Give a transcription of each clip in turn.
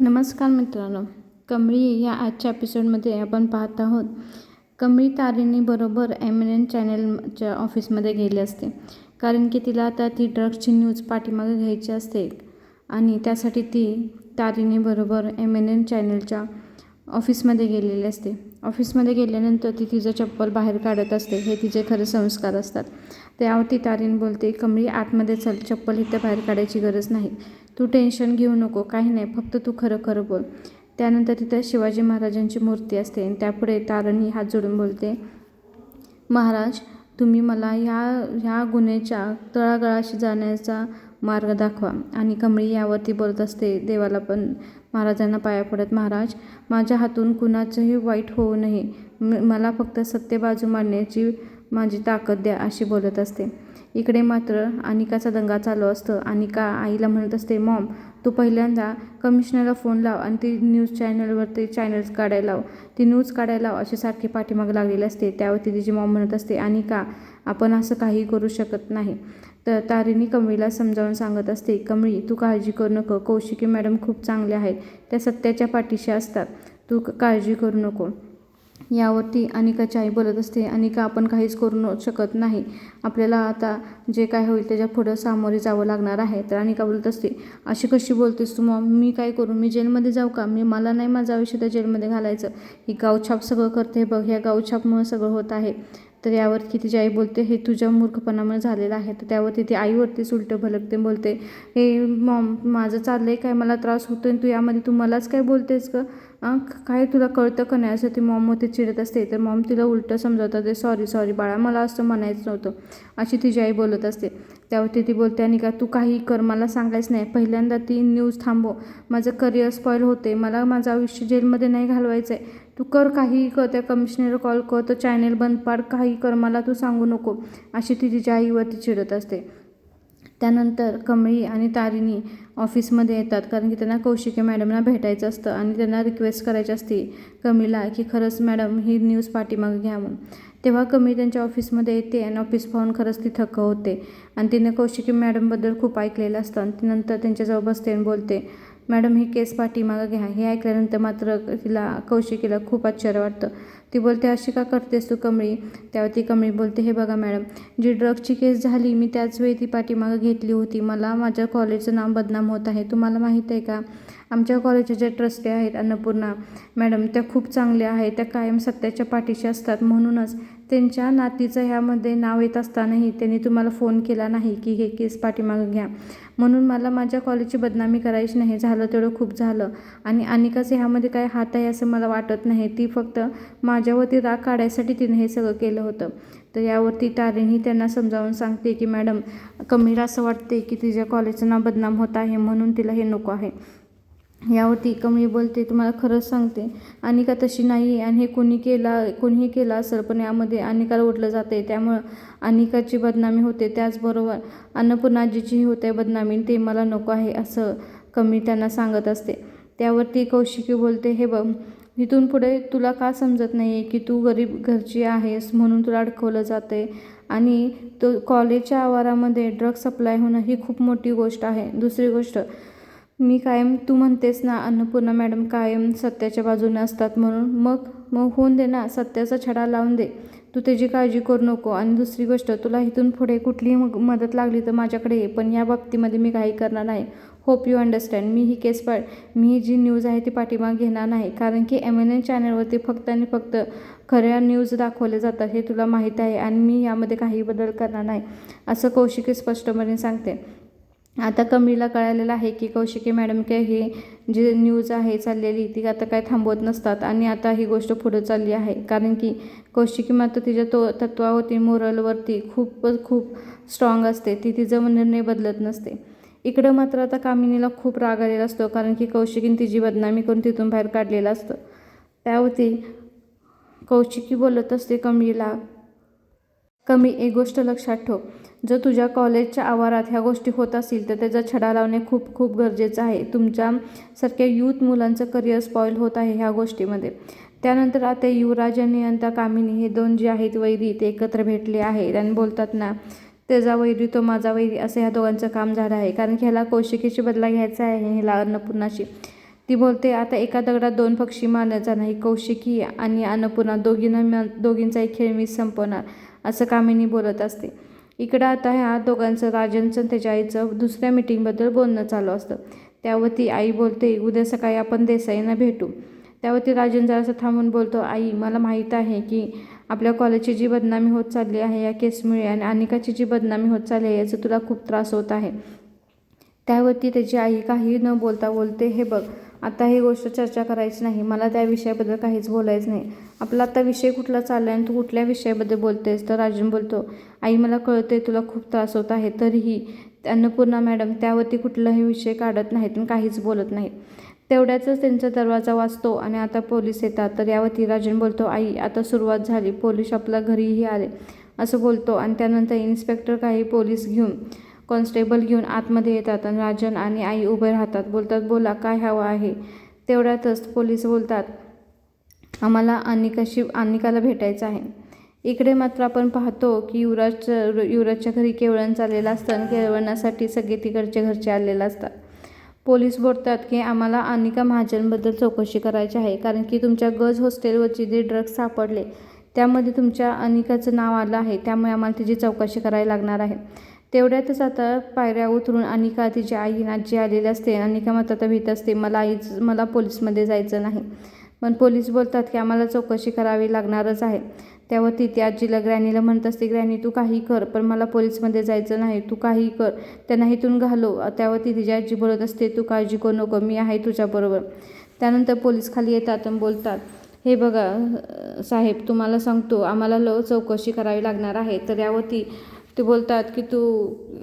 नमस्कार मित्रांनो कमळी या आजच्या एपिसोडमध्ये आपण पाहत आहोत. कमळी तारिणीबरोबर एम एन एन चॅनलच्या ऑफिसमध्ये गेली असते. कारण की तिला आता ती ड्रग्सची न्यूज पाठीमागे घ्यायची असते आणि त्यासाठी ती तारिणीबरोबर एम एन एन चॅनलच्या ऑफिसमध्ये गेलेली असते. ऑफिसमध्ये गेल्यानंतर ती तिचं चप्पल बाहेर काढत असते. हे तिचे खरे संस्कार असतात. त्यावर ती तारीण बोलते कमळी आतमध्ये चल चप्पल इथं बाहेर काढायची गरज नाही. तू टेन्शन घेऊ नको काही नाही फक्त तू खरं खरं बोल. त्यानंतर तिथं शिवाजी महाराजांची मूर्ती असते आणि त्यापुढे तारणी हात जोडून बोलते महाराज तुम्ही मला ह्या ह्या गुन्ह्याच्या तळागाळाशी जाण्याचा मार्ग दाखवा आणि कमळी यावरती बोलत असते देवाला पण महाराजांना पाया पडत महाराज माझ्या हातून कुणाचंही वाईट होऊ नये. मला फक्त सत्य बाजू मांडण्याची माझी ताकद द्या अशी बोलत असते. इकडे मात्र अनिकाचा दंगा चालू असतो. अनिका आईला म्हणत असते मॉम तू पहिल्यांदा कमिशनरला फोन लाव आणि ती न्यूज चॅनलवरती चॅनल्स काढायला लाव. ती न्यूज काढायला लाव अशी सारखी पाठीमाग लागलेली असते. त्यावरती तिची मॉम म्हणत असते अनिका आपण असं काही करू शकत नाही. तर तारिणी कमळीला समजावून सांगत असते कमळी तू काळजी करू नको. कौशिकी मॅडम खूप चांगल्या आहेत. त्या सत्याच्या पाठीशी असतात. तू काळजी करू नको. यावरती अनिकाची आई बोलत असते अनिका आपण काहीच करू शकत नाही. आपल्याला आता जे काय होईल त्याच्या पुढं सामोरे जावं लागणार आहे. तर अनिका बोलत असते अशी कशी बोलतेस तू मग? मी काय करू? मी जेलमध्ये जाऊ का? मी मला नाही माझं आयुष्य त्या जेलमध्ये घालायचं. ही गावछाप सगळं करते बघ ह्या गावछापमुळं सगळं होत आहे. तर यावरती तिची आई बोलते हे तुझ्या मूर्खपणामुळे झालेलं आहे. तर त्यावरती ती आईवरतीच उलटं भलकते बोलते हे मॉम माझं चाललं आहे काय? मला त्रास होतो आणि तू यामध्ये तू मलाच काय बोलतेस का काय तुला कळतं का नाही? असं ती मॉमवरती चिडत असते. तर मॉम तिला उलटं समजवतात ते सॉरी सॉरी बाळा मला असं म्हणायचं नव्हतं. अशी तिची आई बोलत असते. त्यावरती ती बोलते आणि का तू काही कर मला सांगायचं नाही. पहिल्यांदा ती न्यूज थांबव. माझं करिअर स्पॉईल होते मला माझं आयुष्य जेलमध्ये नाही घालवायचं आहे तू कर काही कर त्या कमिशनर कॉल कर तो चॅनेल बंद पाड. काही कर मला तू सांगू नको. अशी ती तिच्या आईवरती चिडत असते. त्यानंतर कमळी आणि तारिणी ऑफिसमध्ये येतात. कारण की त्यांना कौशिकी मॅडमना भेटायचं असतं आणि त्यांना रिक्वेस्ट करायची असते कमीला की खरंच मॅडम ही न्यूज पाठीमागे घ्या म्हणून. तेव्हा कमी त्यांच्या ऑफिसमध्ये येते आणि ऑफिस पाहून खरंच ती थक्क होते. आणि तिने कौशिकी मॅडमबद्दल खूप ऐकलेलं असतं आणि ती नंतर त्यांच्याजवळ बसते आणि बोलते मॅडम ही केस पाठीमागं घ्या. हे ऐकल्यानंतर मात्र तिला कौशिकीला खूप आश्चर्य वाटतं. ती बोलते अशी का करतेस तू कमळी? त्यावर ती कमळी बोलते हे बघा मॅडम जी ड्रगची केस झाली मी त्याच वेळी ती पाठीमागं घेतली होती. मला माझ्या कॉलेजचं नाव बदनाम होत आहे. तुम्हाला माहीत आहे का? आमच्या कॉलेजच्या ज्या ट्रस्टी आहेत अन्नपूर्णा मॅडम त्या खूप चांगल्या आहेत. त्या कायम सत्याच्या पाठीशी असतात. म्हणूनच त्यांच्या नातीचं ह्यामध्ये नाव येत असतानाही त्यांनी तुम्हाला फोन केला नाही की हे केस पाठीमागं घ्या. म्हणून मला माझ्या कॉलेजची बदनामी करायची नाही. झालं तेवढं खूप झालं. आणि अनिकाचं ह्यामध्ये काय हात आहे असं मला वाटत नाही. ती फक्त माझ्यावरती राग काढायसाठी तिने हे सगळं केलं होतं. तर यावरती तारेही त्यांना समजावून सांगते की मॅडम कमीला असं वाटते की तिच्या कॉलेजचं नाव बदनाम होत आहे म्हणून तिला हे नको आहे. यावरती कमी बोलते तुम्हाला खरंच सांगते. अनिका तशी नाही आहे आणि हे कोणी केला कोणीही केला असेल पण यामध्ये अनिकाला ओढलं जाते त्यामुळं अनिकाची बदनामी होते त्याचबरोबर अन्नपूर्णाजीचीही होते बदनामी. ते मला नको आहे असं कमी त्यांना सांगत असते. त्यावरती कौशिकी बोलते हे बघ इथून पुढे तुला का समजत नाही आहे की तू गरीब घरची आहेस म्हणून तुला अडकवलं आहे आणि तो कॉलेजच्या आवारामध्ये ड्रग सप्लाय होणं ही खूप मोठी गोष्ट आहे. दुसरी गोष्ट मी कायम तू म्हणतेस ना अन्नपूर्णा मॅडम कायम सत्याच्या बाजूने असतात म्हणून. मग मग होऊन दे ना सत्याचा छडा लावून दे. तू त्याची काळजी करू नको. आणि दुसरी गोष्ट तुला इथून पुढे कुठलीही मग मदत लागली तर माझ्याकडे ये पण या बाबतीमध्ये मी काही करणार नाही. होप यू अंडरस्टँड मी ही केस पा मी जी न्यूज आहे ती पाठिंबा घेणार नाही. कारण की एम एन एन चॅनलवरती फक्त आणि फक्त खऱ्या न्यूज दाखवले जातात हे तुला माहीत आहे आणि मी यामध्ये काही बदल करणार नाही. असं कौशिकी स्पष्टपणे सांगते. आता कमळीला कळालेलं आहे की कौशिकी मॅडम काय हे जी न्यूज आहे चाललेली ती आता काय थांबवत नसतात आणि आता ही गोष्ट पुढं चालली आहे. कारण की कौशिकी मात्र तिच्या तो तत्वावरती मोरलवरती खूपच खूप स्ट्रॉंग असते. ती तिचं निर्णय बदलत नसते. इकडं मात्र आता कामिनीला खूप राग आलेला असतो कारण की कौशिकीने तिची बदनामी करून तिथून बाहेर काढलेलं असतं. त्यावरती कौशिकी बोलत असते कमळीला कमी एक गोष्ट लक्षात ठेव. जर तुझ्या कॉलेजच्या आवारात ह्या गोष्टी होत असतील तर त्याचा छडा लावणे खूप खूप गरजेचं आहे. तुमच्यासारख्या यूथ मुलांचं करिअर स्पॉईल होत आहे ह्या गोष्टीमध्ये. त्यानंतर आता युवराज आणि अंता कामिनी हे दोन जे आहेत वैरी ते एकत्र भेटले आहेत आणि बोलतात ना त्याचा वैरी तो माझा वैरी असं ह्या दोघांचं काम झालं आहे. कारण की ह्याला कौशिकीची बदला घ्यायचा आहे ह्याला अन्नपूर्णाशी. ती बोलते आता एका दगडात दोन पक्षी मारण्याचा नाही कौशिकी आणि अन्नपूर्णा दोघींना दोघींचाही खेळ मी संपवणार. असं कामिनी बोलत असते. इकडं आता ह्या दोघांचं राजनचं त्याच्या आईचं दुसऱ्या मिटिंगबद्दल बोलणं चालू असतं. त्यावरती आई बोलते उद्या सकाळी आपण देसाईंना भेटू. त्यावरती राजन जरासं थांबून बोलतो आई मला माहीत आहे की आपल्या कॉलेजची जी बदनामी होत चालली आहे या केसमुळे आणि अनिकाची जी बदनामी होत चालली आहे याचा तुला खूप त्रास होत आहे. त्यावरती त्याची आई काही न बोलता बोलते हे बघ आता ही गोष्ट चर्चा करायची नाही. मला त्या विषयाबद्दल काहीच बोलायचं नाही. आपला आता विषय कुठला चालला आहे आणि तू कुठल्या विषयाबद्दल बोलतेस? तर राजन बोलतो आई मला कळते तुला खूप त्रास होत आहे तरीही अन्नपूर्णा मॅडम त्यावरती कुठलाही विषय काढत नाहीत आणि काहीच बोलत नाहीत. तेवढ्यातच त्यांचा दरवाजा वाचतो आणि आता पोलीस येतात. तर यावरती राजन बोलतो आई आता सुरुवात झाली. पोलीस आपल्या घरीही आले. असं बोलतो आणि त्यानंतर इन्स्पेक्टर काही पोलीस घेऊन कॉन्स्टेबल घेऊन आतमध्ये येतात आणि राजन आणि आई उभे राहतात. बोलतात बोला काय हवं आहे? तेवढ्यातच पोलीस बोलतात आम्हाला अनिकाशी अनिकाला भेटायचं आहे. इकडे मात्र आपण पाहतो की युवराज युवराजच्या घरी केवळण चाललेलं असतं आणि केवळणासाठी सगळे तिकडचे घरचे आलेले असतात. पोलीस बोलतात की आम्हाला अनिका महाजनबद्दल चौकशी करायची आहे कारण की तुमच्या गज हॉस्टेलवरचे जे ड्रग्ज सापडले त्यामध्ये तुमच्या अनिकाचं नाव आलं आहे. त्यामुळे आम्हाला तिची चौकशी करायला लागणार आहे. तेवढ्यातच आता पायऱ्या उतरून अनिका तिची आई आणि आजी आलेली असते. अनिका मात्र आता भीत असते. मला आईच मला पोलीसमध्ये जायचं नाही. पण पोलीस बोलतात की आम्हाला चौकशी करावी लागणारच आहे. त्यावर ती आजीला ग्रॅनीला म्हणत असते ग्रॅनी तू काही कर पण मला पोलीसमध्ये जायचं नाही. तू काही कर. त्यांना इथून घालो. त्यावरती तिची आजी बोलत असते तू काळजी करू नको. मी आहे तुझ्याबरोबर त्यानंतर पोलीस खाली येतात आणि बोलतात हे बघा साहेब तुम्हाला सांगतो. आम्हाला लो चौकशी करावी लागणार आहे. तर यावरती ते बोलतात की तू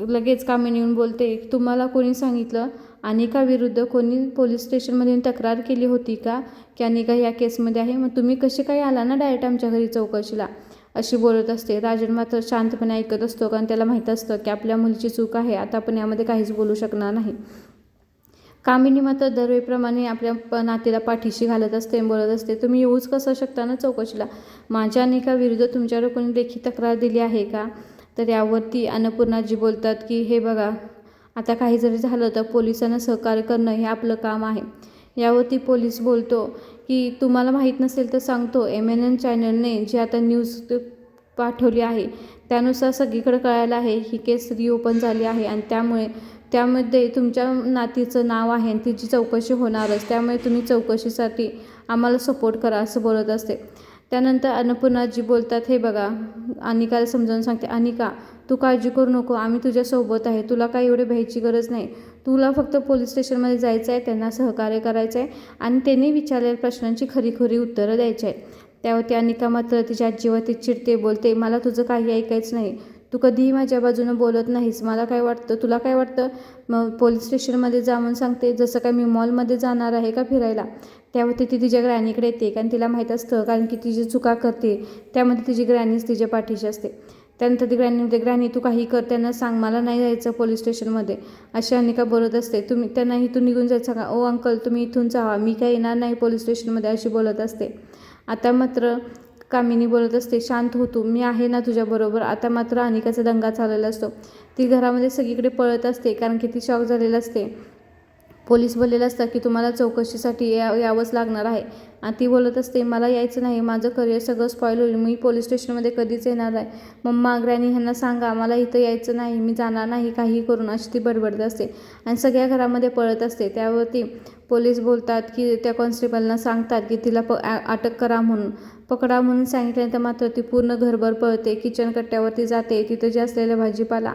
लगेच कामी येऊन बोलते. तुम्हाला कोणी सांगितलं? अनिका विरुद्ध कोणी पोलीस स्टेशनमध्ये तक्रार केली होती का? की अनिका या केसमध्ये आहे? मग तुम्ही कसे काय आला ना डायरेक्ट आमच्या घरी चौकशीला? अशी बोलत असते. राजन मात्र शांतपणे ऐकत असतो कारण त्याला माहीत असतं की आपल्या मुलीची चूक आहे. आता आपण यामध्ये काहीच बोलू शकणार नाही. कामिनी मात्र दरवेळीप्रमाणे आपल्या प नातीला पाठीशी घालत असते बोलत असते तुम्ही येऊच कसं शकता ना चौकशीला? माझ्या अनेका विरुद्ध तुमच्यावर कोणी लेखी तक्रार दिली आहे का? तर यावरती अन्नपूर्णाजी बोलतात की हे बघा आता काही जरी झालं तर पोलिसांना सहकार्य करणं हे आपलं काम आहे. यावरती पोलीस बोलतो की तुम्हाला माहीत नसेल तर सांगतो एम एन एन चॅनलने जी आता न्यूज पाठवली आहे त्यानुसार सगळीकडे कळायला आहे ही केस रिओपन झाली आहे आणि त्यामुळे त्यामध्ये तुमच्या नातीचं नाव आहे आणि तिची चौकशी होणारच त्यामुळे तुम्ही चौकशीसाठी आम्हाला सपोर्ट करा असं बोलत असते. त्यानंतर अन्नपूर्णाजी बोलतात हे बघा अनिकाला समजावून सांगते. अनिका तू काळजी करू नको. आम्ही तुझ्यासोबत आहे. तुला काही एवढे भ्यायची गरज नाही. तुला फक्त पोलीस स्टेशनमध्ये जायचं आहे. त्यांना सहकार्य करायचं आहे. आणि त्यांनी विचारलेल्या प्रश्नांची खरी खरी उत्तरं द्यायची आहे त्यावरती अनिका मात्र तिच्या आजीवरती चिडते बोलते मला तुझं काही ऐकायचं नाही. तू कधीही माझ्या बाजूनं बोलत नाहीस. मला काय वाटतं तुला काय वाटतं? मग पोलीस स्टेशनमध्ये जाऊन सांगते जसं काय मी मॉलमध्ये जाणार आहे का फिरायला? त्यावरती ती तिच्या ग्रॅनीकडे येते कारण तिला माहीत असतं कारण की ती जी चुका करते त्यामध्ये तिची ग्रॅनीच तिच्या पाठीशी असते. त्यानंतर ती ग्रॅनी म्हणते ग्रॅनी तू काही कर त्यांना सांग मला नाही जायचं पोलीस स्टेशनमध्ये. अशी अनिका बोलत असते. तुम्ही त्यांना इथून निघून जायचं का? ओ अंकल तुम्ही इथून जावा मी काय येणार नाही पोलीस स्टेशनमध्ये अशी बोलत असते. आता मात्र कामिनी बोलत असते शांत होतो मी आहे ना तुझ्याबरोबर आता मात्र अनिकाचा दंगा चाललेला असतो. ती घरामध्ये सगळीकडे पळत असते कारण की ती शॉक झालेला असते. पोलीस बोललेलं असतात की तुम्हाला चौकशीसाठी या यावंच लागणार आहे. आणि ती बोलत असते मला यायचं नाही माझं करिअर सगळं स्पॉईल होईल. मी पोलीस स्टेशनमध्ये कधीच येणार आहे मम्मा ग्रॅनी ह्यांना सांगा मला इथं यायचं नाही मी जाणार नाही काही करून अशी ती बडबडत असते. आणि सगळ्या घरामध्ये पळत असते. त्यावरती पोलीस बोलतात की त्या कॉन्स्टेबलना सांगतात की तिला प अटक करा म्हणून. पकडा म्हणून सांगितल्यानंतर मात्र ती पूर्ण घरभर पळते. किचन कट्ट्यावरती जाते. तिथं जे असलेला भाजीपाला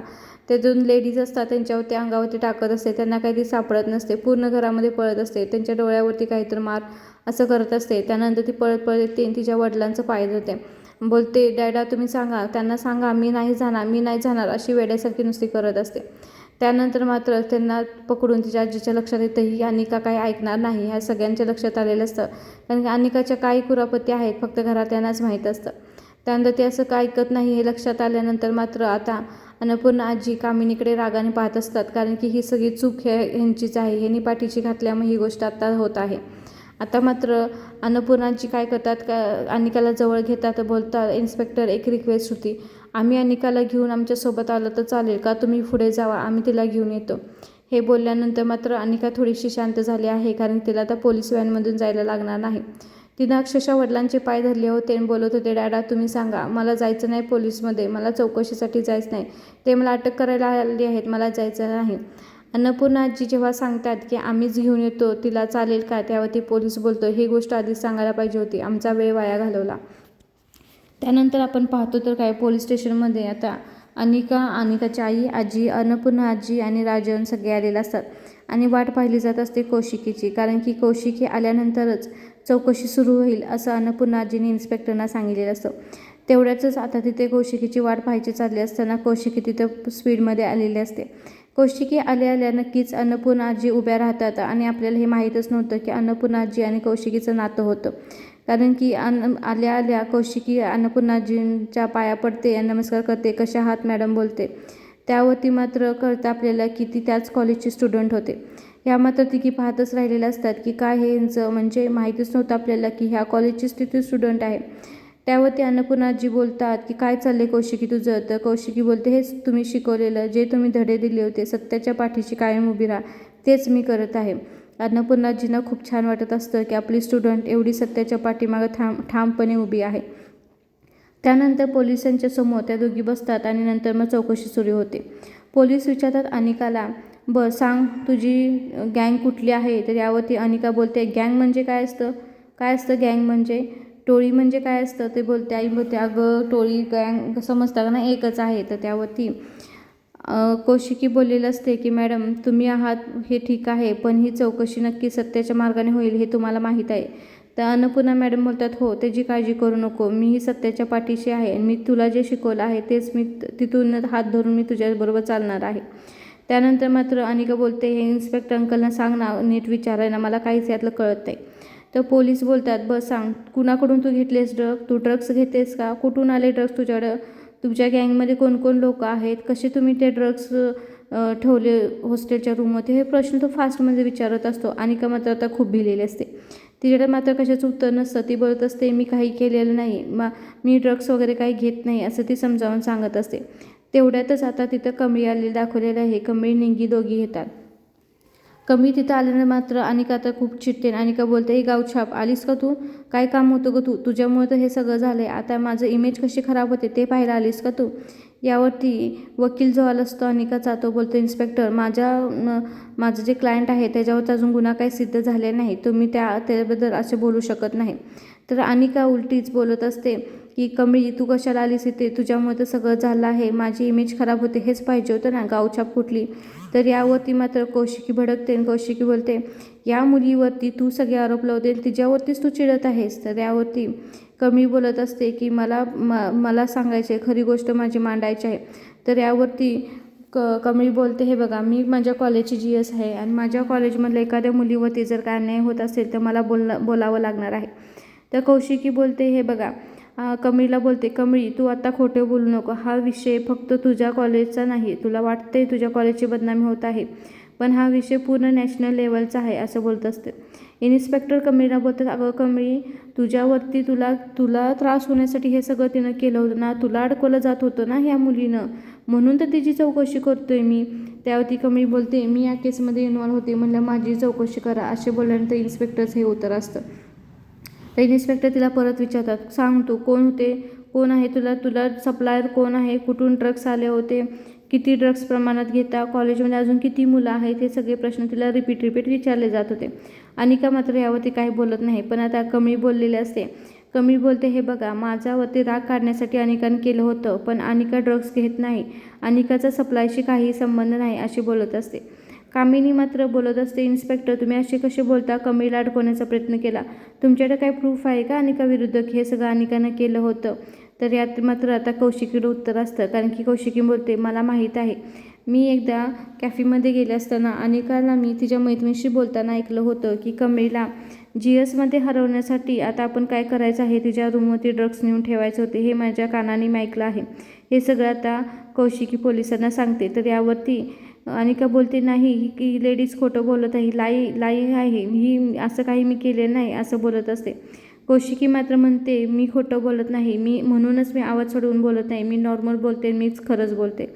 ते दोन लेडीज असतात. त्यांच्यावरती अंगावरती टाकत असते. त्यांना काही ती सापडत नसते. पूर्ण घरामध्ये पळत असते. त्यांच्या डोळ्यावरती काहीतरी मार असं करत असते. त्यानंतर ती पळत पळत येते तिच्या वडिलांचं पाय धरते बोलते डॅडा तुम्ही सांगा. त्यांना सांगा मी नाही जाणार मी नाही जाणार अशी वेड्यासारखी नुसती करत असते. त्यानंतर मात्र त्यांना पकडून तिच्या आजीच्या लक्षात येतंही अनिका काही ऐकणार नाही. ह्या सगळ्यांच्या लक्षात आलेलं असतं. कारण की अनिकाच्या काही कुरापती आहेत फक्त घरात त्यांनाच माहीत असतं. त्यानंतर ते असं काय ऐकत नाही हे लक्षात आल्यानंतर मात्र आता अन्नपूर्णा आजी कामिनीकडे रागाने पाहत असतात. कारण की ही सगळी चूक हे ह्यांचीच आहे. ह्यांनी निपाठीची घातल्यामुळे ही गोष्ट आता होत आहे. आता मात्र अन्नपूर्णाजी काय करतात? का अनिकाला जवळ घेतात बोलतात. इन्स्पेक्टर एक रिक्वेस्ट होती. आम्ही अनिकाला घेऊन आमच्यासोबत आलं तर चालेल का? तुम्ही पुढे जावा आम्ही तिला घेऊन येतो. हे बोलल्यानंतर मात्र अनिका थोडीशी शांत झाली आहे कारण तिला आता पोलीस व्हॅनमधून जायला लागणार नाही. तिनं अक्षरशः वडिलांचे पाय धरले होते आणि बोलत होते डॅडा तुम्ही सांगा मला जायचं नाही पोलीसमध्ये मला चौकशीसाठी जायचं नाही. ते मला अटक करायला आले आहेत मला जायचं नाही. अन्नपूर्णा आजी जेव्हा सांगतात की आम्हीच घेऊन येतो तिला चालेल का? त्यावरती पोलीस बोलतो. ही गोष्ट आधीच सांगायला पाहिजे होती. आमचा वेळ वाया घालवला. त्यानंतर आपण पाहतो तर काय पोलीस स्टेशनमध्ये आता अनिका अनिकाची आई आजी अन्नपूर्णा आजी आणि राजन सगळे आलेले असतात. आणि वाट पाहिली जात असते कौशिकीची कारण की कौशिकी आल्यानंतरच चौकशी सुरू होईल असं अन्नपूर्णा आजीने इन्स्पेक्टरना सांगितलेलं असतं. तेवढ्याच आता तिथे कौशिकीची वाट पाहायची चालली असताना कौशिकी तिथं स्पीडमध्ये आलेली असते. कौशिकी आल्या आल्या नक्कीच अन्नपूर्णा आजी उभ्या राहतात आणि आपल्याला हे माहीतच नव्हतं की अन्नपूर्णा आजी आणि कौशिकीचं नातं होतं. कारण की अन आल्या आल्या कौशिकी अन्नपूर्णाजींच्या पाया पडते नमस्कार करते कशा आहात मॅडम बोलते. त्यावरती मात्र कळतं आपल्याला की ती त्याच कॉलेजची स्टुडंट होते. ह्या मात्र ती की पाहतच राहिलेल्या असतात की काय हे यांचं म्हणजे माहितीच नव्हतं आपल्याला की ह्या कॉलेजचीच तिथे स्टुडंट आहे. त्यावरती अन्नपूर्णाजी बोलतात की काय चालले कौशिकी तुझं? तर कौशिकी बोलते हेच तुम्ही शिकवलेलं जे तुम्ही धडे दिले होते सत्याच्या पाठीशी कायम उभी राहा तेच मी करत आहे. अन्नपूर्णाजींना खूप छान वाटत असतं की आपली स्टुडंट एवढी सत्याच्या पाठीमागं ठाम ठामपणे उभी आहे. त्यानंतर पोलिसांच्या समोर त्या दोघी बसतात आणि नंतर मग चौकशी सुरू होते. पोलीस विचारतात अनिकाला ब सांग तुझी गँग कुठली आहे? तर यावरती अनिका बोलते गँग म्हणजे काय असतं? काय असतं गँग म्हणजे? टोळी म्हणजे काय असतं? ते बोलते आई बोलते अगं टोळी गँग समजतात ना एकच आहे तर त्यावरती कौशिकी बोललेलं असते की मॅडम तुम्ही आहात हे ठीक आहे पण ही चौकशी नक्की सत्याच्या मार्गाने होईल हे तुम्हाला माहीत आहे. तर अन्नपूर्णा मॅडम बोलतात हो त्याची काळजी करू नको मी ही सत्याच्या पाठीशी आहे मी तुला जे शिकवलं आहे तेच मी तिथून हात धरून मी तुझ्याबरोबर चालणार आहे. त्यानंतर मात्र अनिका बोलते हे इन्स्पेक्टर अंकलना सांग ना नीट विचारायला मला काहीच यातलं कळत नाही. तर पोलीस बोलतात बस सांग कुणाकडून तू घेतलेस ड्रग तू ड्रग्स घेतेस का? कुठून आले ड्रग्स तुझ्याकडं? तुमच्या गँगमध्ये कोण कोण लोक आहेत? कसे तुम्ही ते ड्रग्स ठेवले हॉस्टेलच्या रूममध्ये? हे प्रश्न तो फास्टमध्ये विचारत असतो अनिका मात्र आता खूप भिलेली असते. तिच्याकडे मात्र कशाचं उत्तर नसतं. ती बोलत असते मी काही केलेलं नाही. मा मी ड्रग्स वगैरे काही घेत नाही असं ती समजावून सांगत असते. तेवढ्यातच आता तिथं कमळी आलेली दाखवलेलं आहे. कमळी निंगी दोघी घेतात कमी तिथं आल्यानं मात्र अनिका आता खूप चिडते. अनिका बोलते हे गावछाप आलीस का तू? काय काम होतं ग तू? तुझ्यामुळे तर हे सगळं झालं आहे आता माझं इमेज कशी खराब होते ते पाहायला आलीस का तू? यावरती वकील जो आला असतो अनिकाचा तो बोलतो इन्स्पेक्टर माझ्या माझं जे क्लायंट आहे त्याच्यावर अजून गुन्हा काही सिद्ध झाले नाही. तुम्ही त्या त्याबद्दल असे बोलू शकत नाही. तर अनिका उलटीच बोलत असते की कमळी तू कशाला आलीस इथे? तुझ्यामुळे तर सगळं झालं आहे. माझी इमेज खराब होते हेच पाहिजे होतं ना गावछाप कुठली तर यावरती मात्र कौशिकी भडकते आणि कौशिकी बोलते या मुलीवरती तू सगळे आरोप लावते तिच्यावरतीच तू चिडत आहेस. तर यावरती कमी बोलत असते की मला म मला सांगायचे खरी गोष्ट माझी मांडायची आहे. तर यावरती क कमळी बोलते हे बघा मी माझ्या कॉलेजची जी एस आहे आणि माझ्या कॉलेजमधल्या एखाद्या मुलीवरती जर काय अन्याय होत असेल तर मला बोल बोलावं लागणार आहे. तर कौशिकी बोलते हे बघा कमळीला बोलते कमळी तू आता खोटे बोलू नको. हा विषय फक्त तुझ्या कॉलेजचा नाही तुला वाटते तुझ्या कॉलेजची बदनामी होत आहे पण हा विषय पूर्ण नॅशनल लेवलचा आहे असं बोलत असते. इन्स्पेक्टर कमळीला बोलतात अगं कमळी तुझ्यावरती तुला तुला त्रास होण्यासाठी हे सगळं तिनं केलं होतं ना तुला अडकवलं जात होतं ना ह्या मुलीनं. म्हणून तर तिची चौकशी करतोय मी. त्यावरती कमळी बोलते मी या केसमध्ये इन्वॉल्व्ह होते म्हणलं माझी चौकशी करा असे बोलल्यानंतर इन्स्पेक्टरचं हे उत्तर असतं. तर इन्स्पेक्टर तिला परत विचारतात सांग तू कोण होते? कोण आहे तुला? तुला सप्लायर कोण आहे? कुठून ड्रग्स आले होते? किती ड्रग्स प्रमाणात घेता? कॉलेजमध्ये अजून किती मुलं आहेत? हे सगळे प्रश्न तिला रिपीट रिपीट विचारले जात होते. अनिका मात्र यावरती काही बोलत नाही पण आता कमी बोललेले असते. कमी बोलते हे बघा माझ्यावरती राग काढण्यासाठी अनिकाने केलं होतं पण अनिका ड्रग्स घेत नाही. अनिकाचा सप्लायशी काही संबंध नाही अशी बोलत असते. कामिनी मात्र बोलत असते इन्स्पेक्टर तुम्ही असे कसे बोलता? कमीला अडकवण्याचा प्रयत्न केला. तुमच्याकडे काय प्रूफ आहे का? अनिका विरुद्ध हे सगळं अनिकानं केलं होतं. तर यात मात्र आता कौशिकीला उत्तर असतं कारण की कौशिकी बोलते मला माहीत आहे. मी एकदा कॅफेमध्ये गेले असताना अनिकाला मी तिच्या मैत्रिणीशी बोलताना ऐकलं होतं की कमळीला जी एसमध्ये हरवण्यासाठी आता आपण काय करायचं आहे? तिच्या रूमवरती ड्रग्स नेऊन ठेवायचे होते हे माझ्या कानाने मी ऐकलं आहे. हे सगळं आता कौशिकी पोलिसांना सांगते. तर यावरती अनिका बोलते नाही ही की लेडीज खोटं बोलत आहे लाई लाई आहे ही असं काही मी केले नाही असं बोलत असते. कौशिकी मात्र म्हणते मी खोटं बोलत नाही मी म्हणूनच मी आवाज सोडवून बोलत नाही मी नॉर्मल बोलते मीच खरंच बोलते.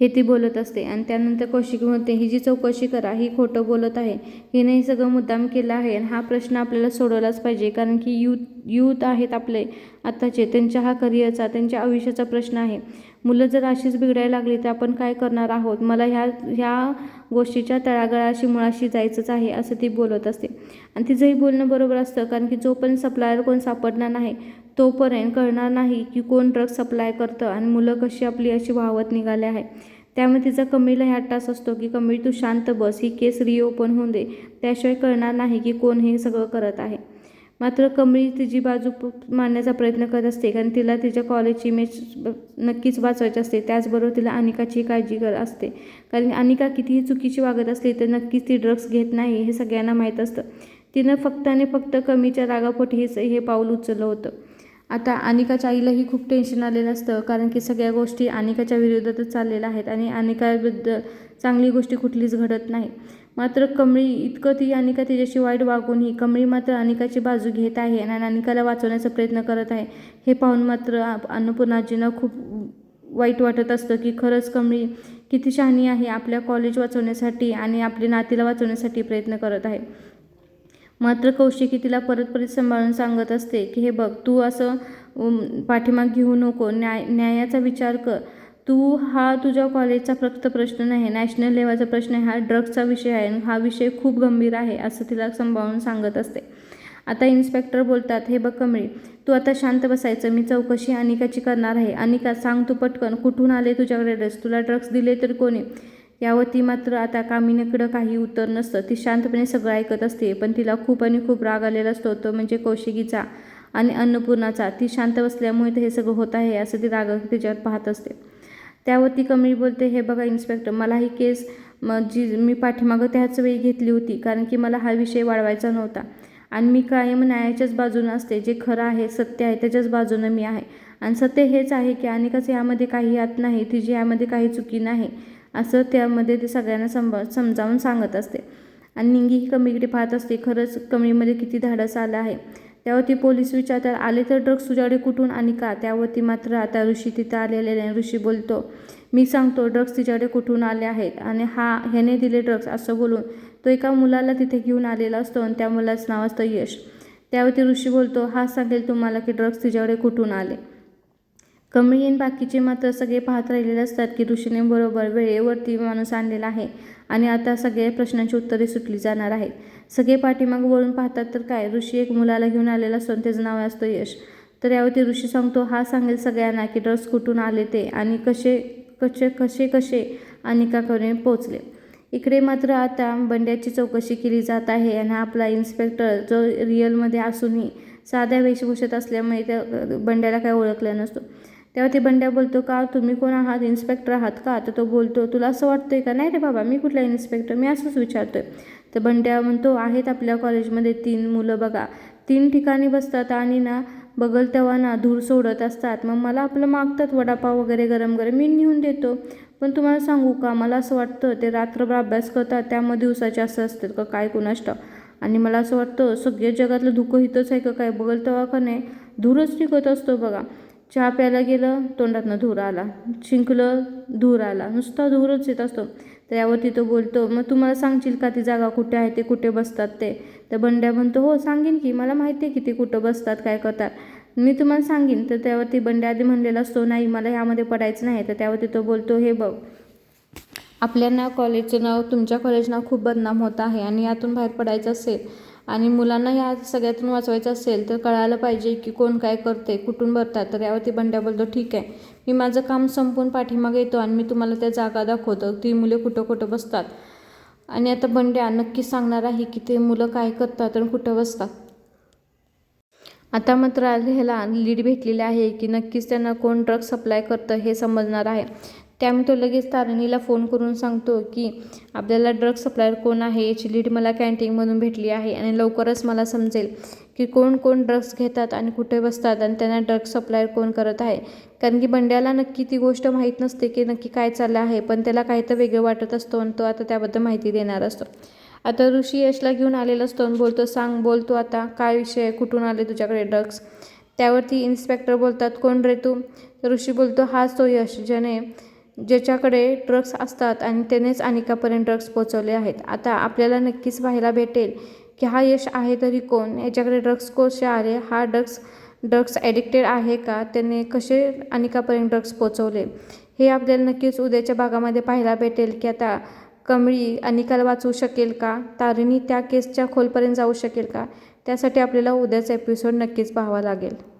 हे ती बोलत असते. आणि त्यानंतर कौशिकी म्हणते ही जी चौकशी करा ही खोटं बोलत आहे हिने हे सगळं मुद्दाम केलं आहे आणि हा प्रश्न आपल्याला सोडवलाच पाहिजे कारण की यूथ यूथ आहेत आपले आत्ताचे त्यांच्या हा करिअरचा त्यांच्या आयुष्याचा प्रश्न आहे. मुलं जर अशीच बिघडायला लागली तर आपण काय करणार आहोत? मला ह्या ह्या गोष्टीच्या तळागळाशी मुळाशी जायचंच आहे असं ती बोलत असते. आणि तिचंही बोलणं बरोबर असतं कारण की जोपर्यंत सप्लायर कोण सापडणार नाही तोपर्यंत कळणार नाही की कोण ड्रग सप्लाय करतं आणि मुलं कशी आपली अशी वाहवत निघाले आहे त्यामुळे तिचा कमीला ह्या टास असतो की कमी तू शांत बस ही केस रिओपन होऊन दे. त्याशिवाय कळणार नाही की कोण हे सगळं करत आहे. मात्र कमळी तिची बाजू मांडण्याचा प्रयत्न करत असते. कारण तिला तिच्या कॉलेजची इमेज नक्कीच वाचवायची असते. त्याचबरोबर तिला अनिकाची काळजी कर असते. कारण अनिका कितीही चुकीची वागत असली तर नक्कीच ती ड्रग्ज घेत नाही हे सगळ्यांना माहीत असतं. तिनं फक्त आणि फक्त कमीच्या रागापोटी हेच हे पाऊल उचललं होतं. आता अनिकाच्या आईलाही खूप टेन्शन आलेलं असतं. कारण की सगळ्या गोष्टी अनिकाच्या विरोधातच चाललेल्या आहेत आणि अनिकाबद्दल चांगली गोष्टी कुठलीच घडत नाही. मात्र कमळी इतकं ती अनिका तिच्याशी वाईट वागून ही कमळी मात्र अनिकाची बाजू घेत आहे आणि अनिकाला वाचवण्याचा प्रयत्न करत आहे. हे पाहून मात्र अन्नपूर्णाजींना खूप वाईट वाटत असतं की खरंच कमळी किती शहाणी आहे आपल्या कॉलेज वाचवण्यासाठी आणि आपल्या नातीला वाचवण्यासाठी प्रयत्न करत आहे. मात्र कौशिकी तिला परत परत सांभाळून सांगत असते की हे बघ तू असं पाठीमाग घेऊ नको. न्याय न्यायाचा विचार कर. तू हा तुझ्या कॉलेजचा फक्त प्रश्न नाही नॅशनल लेवलचा प्रश्न आहे हा ड्रग्सचा विषय आहे आणि हा विषय खूप गंभीर आहे असं तिला सांभाळून सांगत असते. आता इन्स्पेक्टर बोलतात हे बघ कमळी तू आता शांत बसायचं मी चौकशी अनिकाची करणार आहे. अनिका सांग तू पटकन कुठून आले तुझ्याकडे ड्रग्स तुला ड्रग्स दिले तर कोणी? यावर ती मात्र आता कामिनीकडं काही उत्तर नसतं. ती शांतपणे सगळं ऐकत असते पण तिला खूप आणि खूप राग आलेला असतो. तो म्हणजे कौशिकीचा आणि अन्नपूर्णाचा. ती शांत बसल्यामुळे तर हे सगळं होत आहे असं ती राग तिच्यावर पाहत असते. त्यावर ती कमळी बोलते हे बघा इन्स्पेक्टर मला ही केस म जी मी पाठीमागं त्याच वेळी घेतली होती कारण की मला हा विषय वाढवायचा नव्हता. आणि मी कायम न्यायाच्याच बाजूनं असते जे खरं आहे सत्य आहे त्याच्याच बाजूनं मी आहे. आणि सत्य हेच आहे की अनेकच यामध्ये काही यात नाही तिची यामध्ये काही चुकी नाही असं त्यामध्ये ते सगळ्यांना संभ समजावून सांगत असते. आणि निंगी ही कमीकडे पाहत असते खरंच कमीमध्ये किती धाडस आलं आहे. त्यावरती पोलीस विचारतात आले तर ड्रग्स तुझ्याकडे कुठून आणि का? त्यावरती मात्र आता ऋषी तिथं आलेले नाही. ऋषी बोलतो मी सांगतो ड्रग्स तिच्याकडे कुठून आले आहेत आणि हा ह्याने दिले ड्रग्स असं बोलून तो एका मुलाला तिथे घेऊन आलेला असतो आणि त्या मुलाचं नाव असतं यश. त्यावरती ऋषी बोलतो हा सांगेल तुम्हाला की ड्रग्स तिच्याकडे कुठून आले. कमळी बाकीचे मात्र सगळे पाहत राहिलेले असतात की ऋषीने बरोबर वेळेवरती माणूस आणलेला आहे आणि आता सगळ्या प्रश्नांची उत्तरे सुटली जाणार आहेत. सगळे पाठीमाग वळून पाहतात तर काय? ऋषी एक मुलाला घेऊन आलेला असतो त्याचं नाव असतं यश. तर यावरती ऋषी सांगतो हा सांगेल सगळ्यांना की ड्रग्स कुठून आले ते आणि कसे कसे कसे कसे अनिकाकडे पोचले इकडे मात्र आता बंड्याची चौकशी केली जात आहे आणि आपला इन्स्पेक्टर जो रिअलमध्ये असूनही साध्या वेशभूषेत असल्यामुळे त्या बंड्याला काय ओळखलं नसतो. तेव्हा ते बंड्या बोलतो का तुम्ही कोण आहात? इन्स्पेक्टर आहात का? तर तो बोलतो तुला असं वाटतंय का? नाही रे बाबा मी कुठला इन्स्पेक्टर? मी असंच विचारतोय. तर बंड्या म्हणतो आहेत आपल्या कॉलेजमध्ये तीन मुलं बघा. तीन ठिकाणी बसतात आणि ना बगल तेव्हा ना धूर सोडत असतात. मग मला आपलं मागतात वडापाव वगैरे गरम गरम. मी नेऊन देतो. पण तुम्हाला सांगू का? मला असं वाटतं ते रात्रभर अभ्यास करतात त्यामुळे दिवसाचे असं असतात का? काय कुणाष्ट? आणि मला असं वाटतं सगळ्या जगातलं धुकं हितच आहे का काय? बगल तेव्हा का नाही? धूरच निघत असतो बघा. चहा प्यायला गेलं तोंडातनं धूर आला. शिंकलं धूर आला. नुसता धूरच येत असतो. तर यावरती तो बोलतो मग तुम्हाला सांगशील का ती जागा कुठे आहे ते कुठे बसतात ते? तर बंड्या म्हणतो हो सांगेन की मला माहिती आहे की ते कुठं बसतात काय करतात. मी तुम्हाला सांगेन. तर त्यावरती बंड्या आधी म्हणलेला असतो नाही मला ह्यामध्ये पडायचं नाही. तर त्यावरती तो बोलतो हे बघ आपल्या ना कॉलेजचं नाव तुमच्या कॉलेज नाव खूप बदनाम होत आहे आणि यातून बाहेर पडायचं असेल आणि मुलांना ह्या सगळ्यातून वाचवायचं असेल तर कळायला पाहिजे की कोण काय करते कुठून भरतात. तर यावरती बंड्या बोलतो ठीक आहे मी माझं काम संपून पाठीमागे येतो आणि मी तुम्हाला त्या जागा दाखवतो. ती मुले कुठं कुठं बसतात? आणि आता बंड्या नक्कीच सांगणार आहे की ते मुलं काय करतात आणि कुठं बसतात. आता मात्र ह्याला लीड भेटलेली आहे की नक्कीच त्यांना कोण ड्रग सप्लाय करतं हे समजणार आहे. त्यामुळे तो लगेच तारणीला फोन करून सांगतो की आपल्याला ड्रग सप्लायर कोण आहे? याची लीड मला कॅन्टीनमधून भेटली आहे आणि लवकरच मला समजेल की कोण कोण ड्रग्स घेतात आणि कुठे बसतात आणि त्यांना ड्रग सप्लायर कोण करत आहे. कारण की बंड्याला नक्की ती गोष्ट माहीत नसते की नक्की काय चाललं आहे पण त्याला काही तर वेगळं वाटत असतो आणि तो आता त्याबद्दल माहिती देणार असतो. आता ऋषी यशला घेऊन आलेला असतो आणि बोलतो सांग बोलतो आता काय विषय कुठून आले तुझ्याकडे ड्रग्स त्यावरती इन्स्पेक्टर बोलतात कोण रे तू? ऋषी बोलतो हाच तो यश ज्याने ज्याच्याकडे ड्रग्स असतात आणि त्यानेच अनिकापर्यंत ड्रग्स पोचवले आहेत. आता आपल्याला नक्कीच पाहायला भेटेल की हा यश आहे तरी कोण? याच्याकडे ड्रग्स कसे आले हा ड्रग्स ड्रग्स ॲडिक्टेड आहे का? त्याने कसे अनिकापर्यंत ड्रग्स पोचवले हे आपल्याला नक्कीच उद्याच्या भागामध्ये पाहायला भेटेल की आता कमळी अनिकाला वाचवू शकेल का? तारिणी त्या केसच्या खोलपर्यंत जाऊ शकेल का? त्यासाठी आपल्याला उद्याचा एपिसोड नक्कीच पाहावा लागेल.